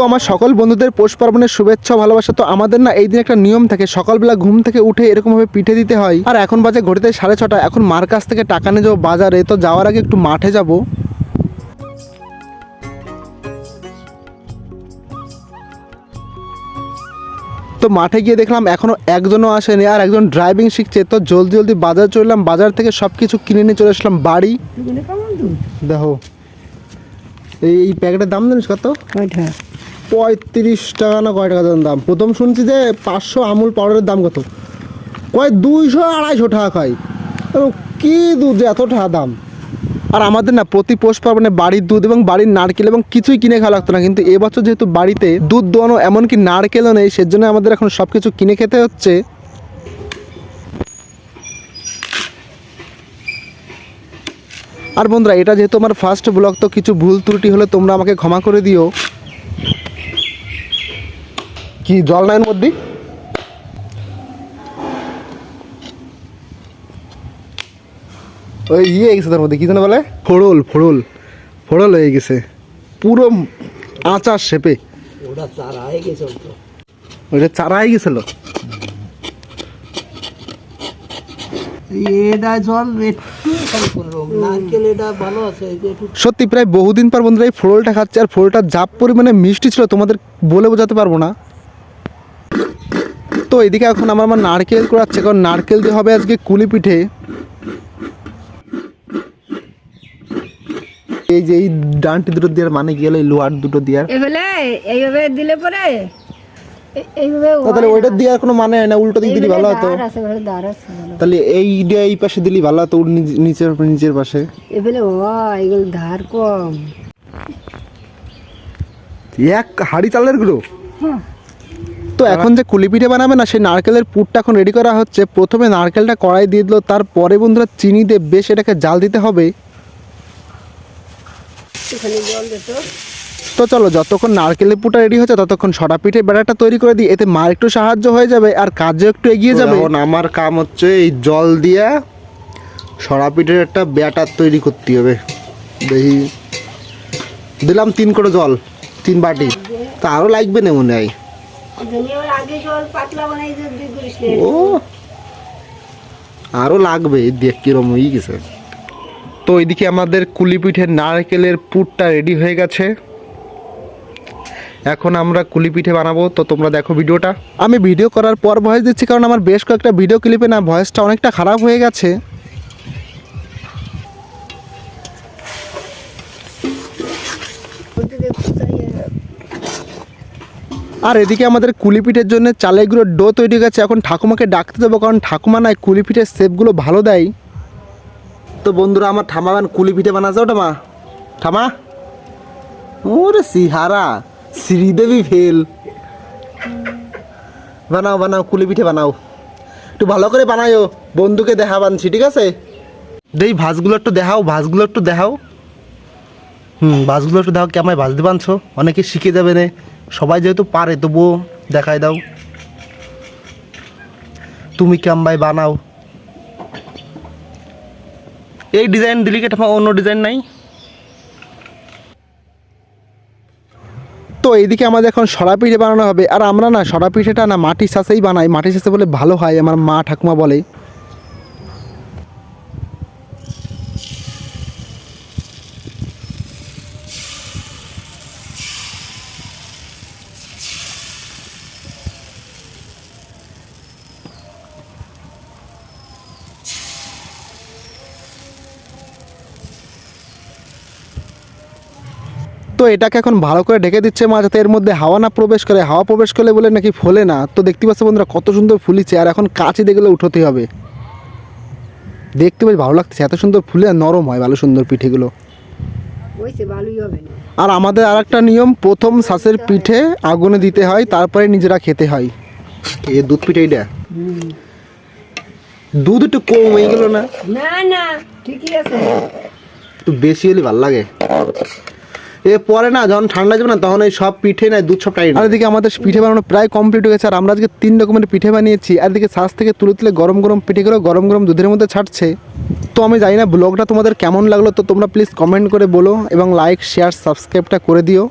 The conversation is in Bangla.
তো আমার সকল বন্ধুদের পৌষ পার্বণের শুভেচ্ছা ভালোবাসা তো আমাদের না এই দিন একটা নিয়ম থাকে সকালবেলা ঘুম থেকে উঠে এরকমভাবে পিঠে দিতে হয়। আর এখন বাজে ঘড়িতে সাড়ে ছটা এখন মার কাছ থেকে টাকা নিয়ে যাব বাজারে তো যাওয়ার আগে একটু মাঠে যাব। তো মাঠে গিয়ে দেখলাম এখনও একজনও আসেনি আর একজন ড্রাইভিং শিখছে তো জলদি জলদি বাজার চললাম বাজার থেকে সব কিছু কিনে নিয়ে চলে আসলাম বাড়ি। দেখো এই এই প্যাকেটের দাম জানিস কত? কয়টা পঁয়ত্রিশ টাকা না কয় টাকা দাম? প্রথম শুনছি যে পাঁচশো আমুল পাউডারের দাম কত? কয় দুইশো আড়াইশো টাকা খাই কি দুধ এত টাকা দাম? আর আমাদের না প্রতি পোষ পার্বণে বাড়ির দুধ এবং বাড়ির নারকেল এবং কিছুই কিনে খাওয়া লাগতো না। কিন্তু এবছর যেহেতু বাড়িতে দুধ দোয়ানো এমনকি নারকেলও নেই, সেজন্য আমাদের এখন সব কিছু কিনে খেতে হচ্ছে। আর বন্ধুরা, এটা যেহেতু আমার ফার্স্ট ব্লগ তো কিছু ভুল ত্রুটি হলে তোমরা আমাকে ক্ষমা করে দিও। কি জল নাই এর মধ্যে? ওই ইয়ে হয়ে গেছে তার মধ্যে কি যেন বলে? ফোড়ল ফোড়ল ফোড়ল হয়ে গেছে। পুরো আচার শেপে। ওটা চারা হয়ে গেছে ওইটা চারা হয়ে গেছিল। সত্যি প্রায় বহুদিন পর বন্ধুরা এই ফোড়লটা খাচ্ছে আর ফোড়লটা যা পরিমাণে মিষ্টি ছিল তোমাদের বলে বোঝাতে পারব না। তো এদিকে এখন আমার আমার নারকেল করাচ্ছে কারণ নারকেল দিয়ে হবে আজকে কুলি পিঠে। এই যে এই ডানটি দুটো দেওয়ার মানে হলো? এই লোহার দুটো দেওয়ার। এবেলে এইভাবে দিলে পরে তাহলে ওইটা দেওয়ার কোনো মানে হয় না উল্টো দিক দিলে ভালো হতো। তাহলে এই দিয়ে এই পাশে দিলি ভালো হতো নিচের নিচের পাশে। এবেলে ও এগুলো ধার কম। এক হাড়ি চালেরগুলো তো এখন যে কুলি পিঠে বানাবে না সেই নারকেলের পুরটা এখন রেডি করা হচ্ছে। প্রথমে নারকেলটা কড়াই দিয়ে দিল তারপরে বন্ধুরা চিনি দিয়ে বেশ এটাকে জাল দিতে হবে। তো। চলো যতক্ষণ নারকেলের পুরটা রেডি হচ্ছে ততক্ষণ সরা পিঠে বেড়াটা তৈরি করে দিই। এতে মার একটু সাহায্য হয়ে যাবে আর কাজও একটু এগিয়ে যাবে। এখন আমার কাম হচ্ছে এই জল দিয়ে সরা পিঠের একটা ব্যাটার তৈরি করতে হবে। দেখি দিলাম তিন করে জল তিন বাটি। তা আরও লাগবে না মনে হয়? ও। আরও লাগবে দেখ কিরম হয়ে গেছে। তো এদিকে আমাদের কুলি পিঠের নারকেলের পুরটা রেডি হয়ে গেছে। এখন আমরা কুলি পিঠে বানাবো। তো তোমরা দেখো ভিডিওটা। আমি ভিডিও করার পর ভয়েস দিচ্ছি কারণ আমার বেশ কয়েকটা ভিডিও ক্লিপে না ভয়েসটা অনেকটা খারাপ হয়ে গেছে। আর এদিকে আমাদের কুলিপিঠের জন্য চালের ডো তৈরি গেছে। এখন ঠাকুমাকে ডাকতে দেবো, কারণ ঠাকুমা নাই কুলি পিঠের শেপগুলো ভালো দেয়। তো বন্ধুরা, আমার ঠামাবান কুলি পিঠে বানাচ্ছে ওটা মা ঠামা ওরে সিহারা, শ্রীদেবী ফেল। বানাও বানাও, কুলিপিঠে বানাও। একটু ভালো করে বানাইও, বন্ধুকে দেখা বানছি, ঠিক আছে? দেই, ভাজগুলো একটু দেখাও, ভাজগুলো একটু দেখাও। হুম, ভাজগুলো একটু দেখাও, কেমন ভাজতে বানছো? অনেকে শিখে যাবে না। সবাই যেহেতু পারে, তবুও দেখাই দাও। তুমি কেমবাই বানাও? এই ডিজাইন দিলি কি অন্য ডিজাইন নাই? তো এইদিকে আমাদের এখন সরা পিঠে বানানো হবে। আর আমরা না সরা পিঠেটা না মাটির সাঁচেই বানাই। মাটির সাথে বলে ভালো হয়, আমার মা ঠাকুমা বলে। তো এটাকে এখন ভালো করে ঢেকে দিচ্ছে মা যাতে এর মধ্যে হাওয়া না প্রবেশ করে। হাওয়া প্রবেশ করলে বলে নাকি ফোলে না। তো দেখতে পাচ্ছ বন্ধুরা কত সুন্দর ফুলিছে। আর এখন কাছে দেখলে উঠোতে হবে। দেখতে বেশ ভালো লাগছে এত সুন্দর ফুলে আর নরম হয় ভালো সুন্দর পিঠেগুলো। আর আমাদের আর একটা নিয়ম প্রথম শ্বাসের পিঠে আগুনে দিতে হয় তারপরে নিজেরা খেতে হয়। এ দুধ পিঠে এইটা? দুধ একটু কম হয়ে গেল না? না না ঠিকই আছে। একটু বেশি হলে ভালো লাগে। এ পরে না যখন ঠান্ডা যাবে না তখন এই সব পিঠে নেয় দুধ সব টাইট আর এদিকে আমাদের পিঠে বানানো প্রায় কমপ্লিট হয়ে গেছে আর আমরা আজকে তিন রকমের পিঠে বানিয়েছি। আর এদিকে শ্বাস থেকে তুলে তুলে গরম গরম পিঠে পিঠেগুলো গরম গরম দুধের মধ্যে ছাড়ছে। তো আমি জানি না ব্লগটা তোমাদের কেমন লাগল তো তোমরা প্লিজ কমেন্ট করে বলো এবং লাইক শেয়ার সাবস্ক্রাইবটা করে দিও।